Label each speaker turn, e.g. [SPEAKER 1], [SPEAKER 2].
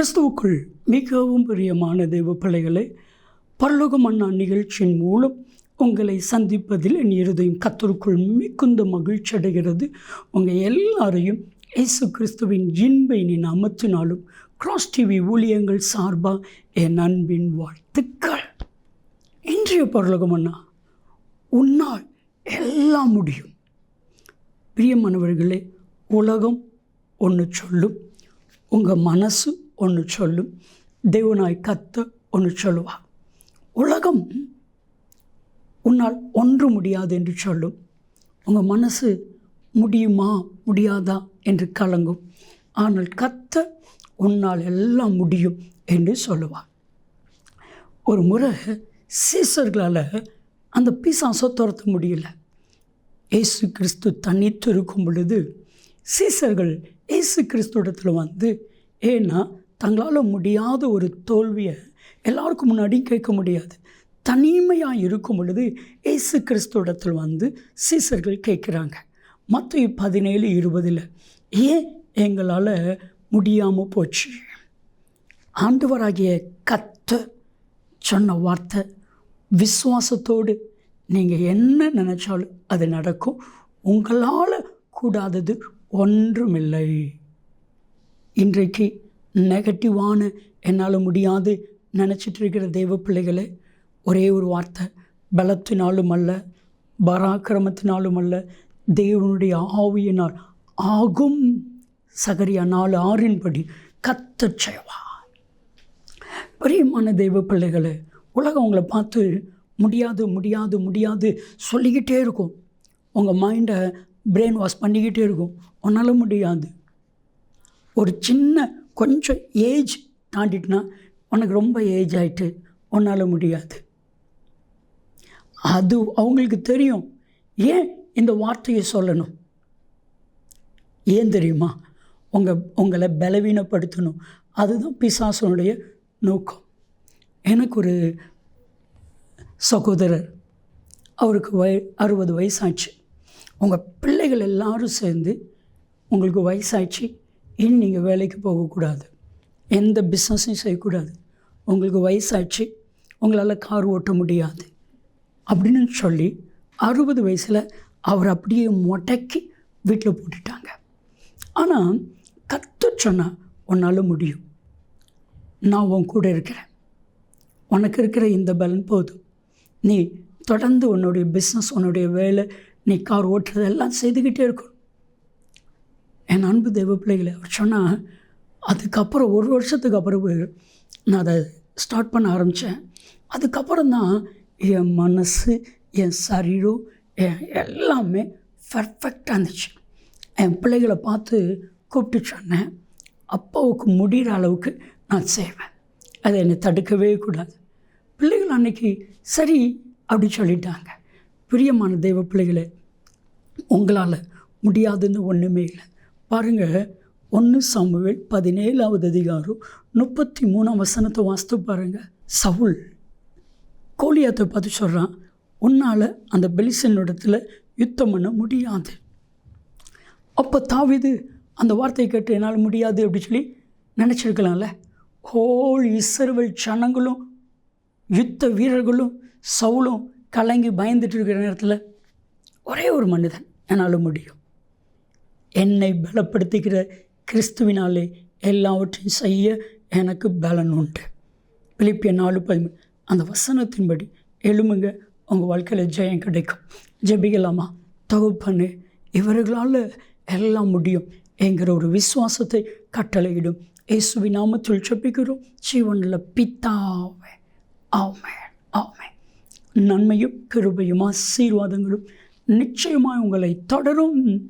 [SPEAKER 1] கிறிஸ்துவுக்குள் மிகவும் பிரியமான தெய்வ பிள்ளைகளை பரலோகம் அண்ணா நிகழ்ச்சியின் மூலம் உங்களை சந்திப்பதில் என் இருதயம் கத்தருக்குள் மிகுந்த மகிழ்ச்சி அடைகிறது. உங்கள் எல்லாரையும் இயேசு கிறிஸ்துவின் இன்பை அமர்த்தினாலும் கிராஸ் டிவி ஊழியங்கள் சார்பாக என் அன்பின் வாழ்த்துக்கள். இன்றைய பரலோகம் அண்ணா உன்னால் எல்லாம் முடியும். பிரியமானவர்களே உலகம் ஒன்று சொல்லும். உங்கள் மனசு ஒன்று சொல்லும். தேவனாய் கத்த ஒன்று சொல்லுவார். உலகம் உன்னால் ஒன்று முடியாது என்று சொல்லும். உங்கள் மனசு முடியுமா முடியாதா என்று கலங்கும். ஆனால் கத்த உன்னால் எல்லாம் முடியும் என்று சொல்லுவார். ஒரு முறை சீசர்களால் அந்த பிசாசை துரத்த முடியல. இயேசு கிறிஸ்து தனித்து இருக்கும் பொழுது சீசர்கள் இயேசு கிறிஸ்துவத்தில் வந்து ஏன்னா தங்களால் முடியாத ஒரு தோல்வியை எல்லாருக்கும் முன்னாடி கேட்க முடியாது. தனிமையாக இருக்கும் பொழுது இயேசு கிறிஸ்துவடத்தில் வந்து சீசர்கள் கேட்குறாங்க. மற்ற பதினேழு இருபதில் ஏன் எங்களால் முடியாமல் போச்சு? ஆண்டவராகிய கத்த சொன்ன வார்த்தை விசுவாசத்தோடு நீங்கள் என்ன நினச்சாலும் அது நடக்கும். உங்களால் கூடாதது ஒன்றுமில்லை. இன்றைக்கு நெகட்டிவான என்னால் முடியாது நினச்சிட்டு இருக்கிற தெய்வ பிள்ளைகளை ஒரே ஒரு வார்த்தை பலத்தினாலும் அல்ல பராக்கிரமத்தினாலும் அல்ல தேவனுடைய ஆவியினால் ஆகும். சகரியா நாலு ஆறின்படி கத்தச் செய்வார். பிரியமான தெய்வ பிள்ளைகளை உலகம் உங்களை பார்த்து முடியாது முடியாது முடியாது சொல்லிக்கிட்டே இருக்கும். உங்கள் மைண்டை பிரெயின் வாஷ் பண்ணிக்கிட்டே இருக்கும். உன்னால் முடியாது. ஒரு சின்ன கொஞ்சம் ஏஜ் தாண்டிட்டுனா உனக்கு ரொம்ப ஏஜ் ஆகிட்டு உன்னால் முடியாது. அது அவங்களுக்கு தெரியும். ஏன் இந்த வார்த்தையை சொல்லணும்? ஏன் தெரியுமா? உங்கள் உங்களை பலவீனப்படுத்தணும். அதுதான் பிசாசனுடைய நோக்கம். எனக்கு ஒரு சகோதரர் அவருக்கு வய அறுபது வயசாச்சு. உங்கள் பிள்ளைகள் எல்லாரும் சேர்ந்து உங்களுக்கு வயசாச்சு. இனி நீங்கள் வேலைக்கு போகக்கூடாது? எந்த பிஸ்னஸையும் செய்யக்கூடாது. உங்களுக்கு வயசாச்சு உங்களால் கார் ஓட்ட முடியாது அப்படின்னு சொல்லி அறுபது வயசில் அவர் அப்படியே முடக்கி வீட்டில் போட்டுட்டாங்க. ஆனால் கற்று சொன்னால் உன்னால் முடியும். நான் உன் கூட இருக்கிறேன். உனக்கு இருக்கிற இந்த பலன் போதும். நீ தொடர்ந்து உன்னுடைய பிஸ்னஸ் உன்னுடைய வேலை நீ கார் ஓட்டுறதெல்லாம் செய்துக்கிட்டே இருக்கணும். என் அன்பு தெய்வ பிள்ளைகளை அவர் சொன்னால் அதுக்கப்புறம் ஒரு வருஷத்துக்கு அப்புறம் நான் அதை ஸ்டார்ட் பண்ண ஆரம்பித்தேன் அதுக்கப்புறம் தான் என் மனசு என் சரீரம் என் எல்லாமே பர்ஃபெக்டாக இருந்துச்சு. என் பிள்ளைகளை பார்த்து கூப்பிட்டு சொன்னேன். அப்பாவுக்கு முடிகிற அளவுக்கு நான் செய்வேன். அதை என்னை தடுக்கவே கூடாது. பிள்ளைகள் அன்னைக்கு சரி அப்படி சொல்லிட்டாங்க. பிரியமான தெய்வ பிள்ளைகளை உங்களால் முடியாதுன்னு ஒன்றுமே இல்லை. பாருங்கள் ஒன்று சாமுவேல் பதினேழாவது அதிகாரம் முப்பத்தி மூணாம் வசனத்தை வாஸ்து பாருங்கள் சவுல் கோலியாத்தை பார்த்து சொல்கிறான் உன்னால் அந்த பெலிசனிடத்தில் யுத்தம் பண்ண முடியாது. அப்போ தாவிது அந்த வார்த்தையை கேட்டு என்னால் முடியாது அப்படி சொல்லி நினச்சிருக்கலாம்ல. ஹோல் இசர்வல் சனங்களும் யுத்த வீரர்களும் சவுளும் கலங்கி பயந்துட்டு இருக்கிற நேரத்தில் ஒரே ஒரு மனிதன் என்னால் முடியும். என்னை பலப்படுத்துகிற கிறிஸ்துவினாலே எல்லாவற்றையும் செய்ய எனக்கு பலன் உண்டு. பிலிப்பிய நாலு பதிமூணு அந்த வசனத்தின்படி எழுமுங்க உங்கள் வாழ்க்கையில் ஜெயம் கிடைக்கும். ஜெபிக்கலாமா? தொகுப்பண்ணு இவர்களால் எல்லாம் முடியும் என்கிற ஒரு விசுவாசத்தை கட்டளையிடும். இயேசுவி நாமத்தில் செப்பிக்கிறோம் ஜீவனில் பித்தாவே ஆமே ஆமே நன்மையும் கிருபையும் ஆசீர்வாதங்களும் நிச்சயமாக உங்களை தொடரும்.